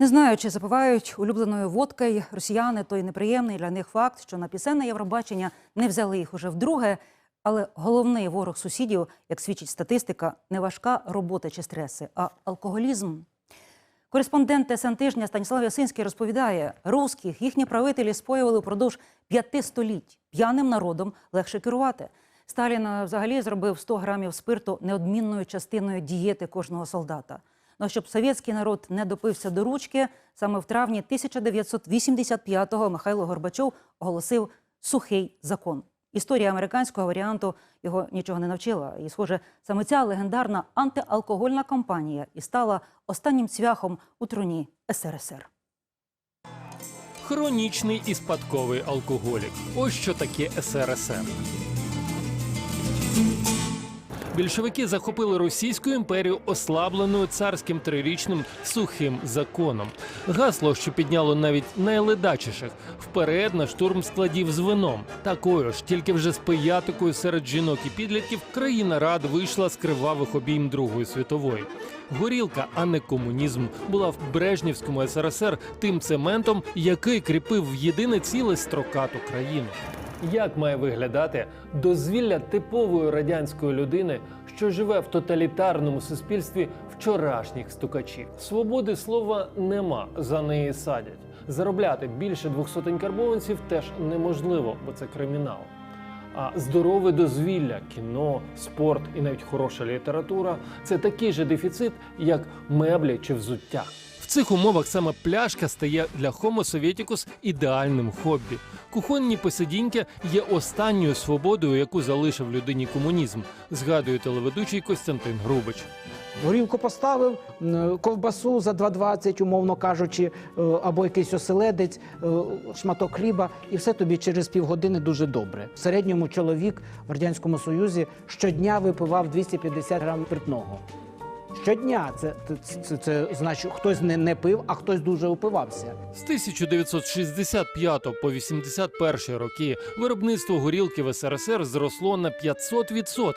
Не знаю, чи запивають улюбленою водкою росіяни той неприємний для них факт, що на пісенне Євробачення не взяли їх уже вдруге. Але головний ворог сусідів, як свідчить статистика, не важка робота чи стреси, а алкоголізм. Кореспондент ТСН тижня Станіслав Ясинський розповідає, русських їхні правителі споювали впродовж п'яти століть. П'яним народом легше керувати. Сталін е, взагалі зробив 100 грамів спирту неодмінною частиною дієти кожного солдата. Ну а щоб совєтський народ не допився до ручки, саме в травні 1985-го Михайло Горбачов оголосив сухий закон. Історія американського варіанту його нічого не навчила. І, схоже, саме ця легендарна антиалкогольна кампанія і стала останнім цвяхом у труні СРСР. Хронічний і спадковий алкоголік. Ось що таке СРСР. Більшовики захопили Російську імперію ослабленою царським трирічним сухим законом. Гасло, що підняло навіть найледачіших, вперед на штурм складів з вином. Такою ж, тільки вже з пиятикою серед жінок і підлітків, країна рад вийшла з кривавих обійм Другої світової. Горілка, а не комунізм, була в Брежнівському СРСР тим цементом, який кріпив в єдине ціле строкату країну. Як має виглядати дозвілля типової радянської людини, що живе в тоталітарному суспільстві вчорашніх стукачів? Свободи слова нема, за неї садять. Заробляти більше двох сотень карбованців теж неможливо, бо це кримінал. А здорове дозвілля, кіно, спорт і навіть хороша література це такий же дефіцит, як меблі чи взуття. Цих умовах саме пляшка стає для Homo Sovieticus ідеальним хобі. Кухонні посидіньки є останньою свободою, яку залишив людині комунізм, згадує телеведучий Костянтин Грубич. Горілку поставив, ковбасу за 2,20, умовно кажучи, е, або якийсь оселедець, е, шматок хліба, і все тобі через півгодини дуже добре. В середньому чоловік в Радянському Союзі щодня випивав 250 грам спиртного. Щодня це, це, це, це значить, хтось не, не пив, а хтось дуже упивався. З 1965 по 81 роки виробництво горілки в СРСР зросло на 500%.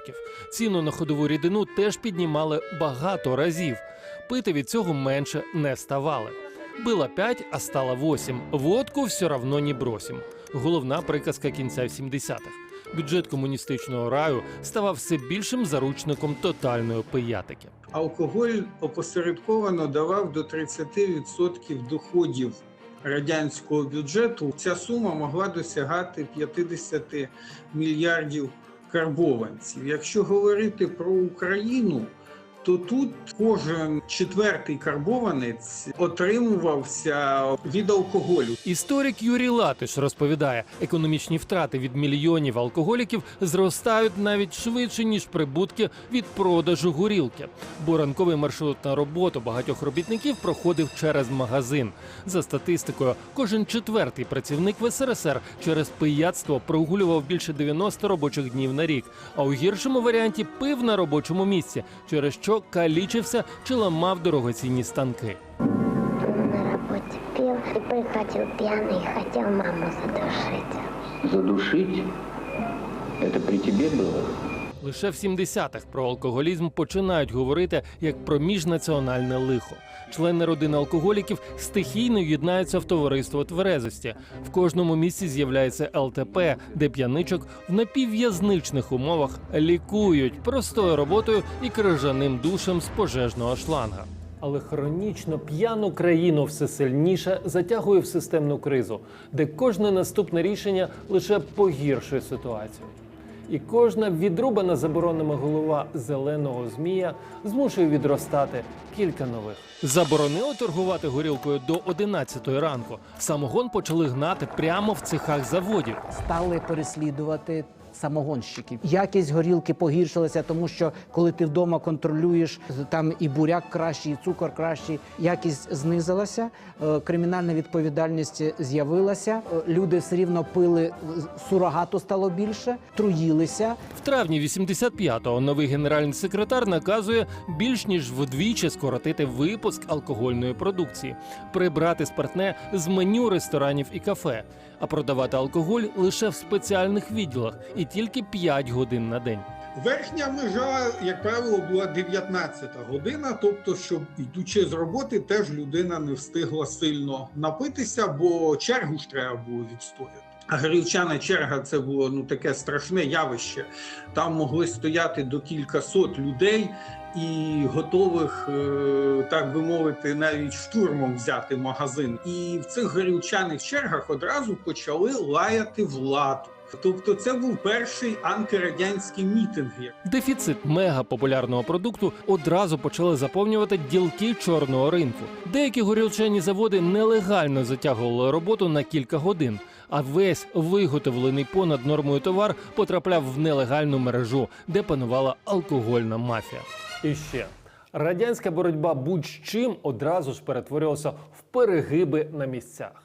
Ціну на ходову рідину теж піднімали багато разів. Пити від цього менше не ставали. Била 5, а стала 8. Водку все равно не бросим. Головна приказка кінця 70-х. Бюджет комуністичного раю ставав все більшим заручником тотальної пиятики. алкоголь опосередковано давав до 30% доходів радянського бюджету. Ця сума могла досягати 50 мільярдів карбованців. Якщо говорити про Україну, то тут кожен четвертий карбованець отримувався від алкоголю. Історик Юрій Латиш розповідає, економічні втрати від мільйонів алкоголіків зростають навіть швидше ніж прибутки від продажу горілки. Бо ранковий маршрут на роботу багатьох робітників проходив через магазин. За статистикою, кожен четвертий працівник в СРСР через пияцтво прогулював більше 90 робочих днів на рік, а у гіршому варіанті пив на робочому місці, через що калічився чи ламав дорогоцінні станки. на работе пил и приходил пьяный, хотел маму задушить. Задушить? Это при тебе было? Лише в 70-х про алкоголізм починають говорити як про міжнаціональне лихо. Члени родини алкоголіків стихійно єднаються в товариство тверезості. В кожному місці з'являється ЛТП, де п'яничок в напівв'язничних умовах лікують простою роботою і крижаним душем з пожежного шланга. Але хронічно п'яну країну все сильніше затягує в системну кризу, де кожне наступне рішення лише погіршує ситуацію. І кожна відрубана заборонами голова зеленого змія змушує відростати кілька нових. Заборонили торгувати горілкою до 11 ранку. Самогон почали гнати прямо в цехах заводів. Стали переслідувати самогонщиків. Якість горілки погіршилася, тому що коли ти вдома контролюєш, там і буряк кращий, і цукор кращий, якість знизилася, е, кримінальна відповідальність з'явилася. е, Люди все рівно пили е, сурогату стало більше, труїлися. В травні 85-го новий генеральний секретар наказує більш ніж вдвічі скоротити випуск алкогольної продукції, прибрати спиртне з меню ресторанів і кафе, а продавати алкоголь лише в спеціальних відділах і тільки 5 годин на день. Верхня межа, як правило, була 19 година, тобто, щоб йдучи з роботи, теж людина не встигла сильно напитися, бо чергу ж треба було відстояти. А горілчана черга це було ну таке страшне явище. Там могли стояти до кількасот людей і готових, е, так би мовити, навіть штурмом взяти магазин. І в цих горілчаних чергах одразу почали лаяти владу. Тобто, це був перший антирадянський мітинг. Дефіцит мегапопулярного продукту одразу почали заповнювати ділки чорного ринку. Деякі горілчані заводи нелегально затягували роботу на кілька годин, а весь виготовлений понад нормою товар потрапляв в нелегальну мережу, де панувала алкогольна мафія. І ще радянська боротьба будь-чим одразу ж перетворювалася в перегиби на місцях.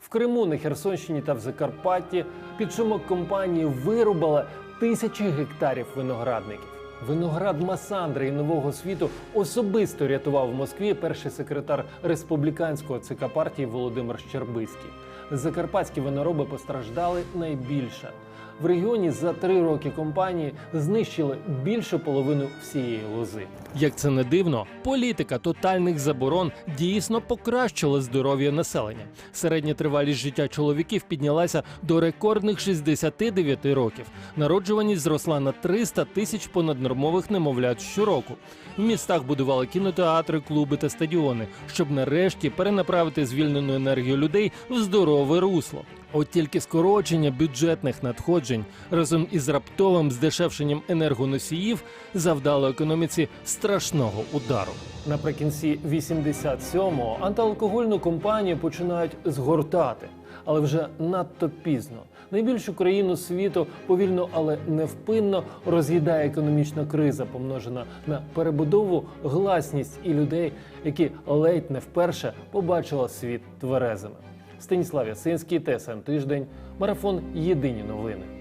В Криму, на Херсонщині та в Закарпатті під шумок компанії вирубали тисячі гектарів виноградників. Виноград Масандри і Нового світу особисто рятував в Москві перший секретар республіканського ЦК партії Володимир Щербиський. Закарпатські винороби постраждали найбільше. В регіоні за три роки компанії знищили більше половину всієї лози. Як це не дивно, політика тотальних заборон дійсно покращила здоров'я населення. Середня тривалість життя чоловіків піднялася до рекордних 69 років. Народжуваність зросла на 300 тисяч понаднормових немовлят щороку. В містах будували кінотеатри, клуби та стадіони, щоб нарешті перенаправити звільнену енергію людей в здорове русло. От тільки скорочення бюджетних надходжень разом із раптовим здешевшенням енергоносіїв завдало економіці страшного удару. Наприкінці 87-го антиалкогольну компанію починають згортати, але вже надто пізно. Найбільшу країну світу повільно, але невпинно роз'їдає економічна криза, помножена на перебудову, гласність і людей, які ледь не вперше побачили світ тверезими. Станіслав Ясинський, ТСН Тиждень, марафон Єдині новини.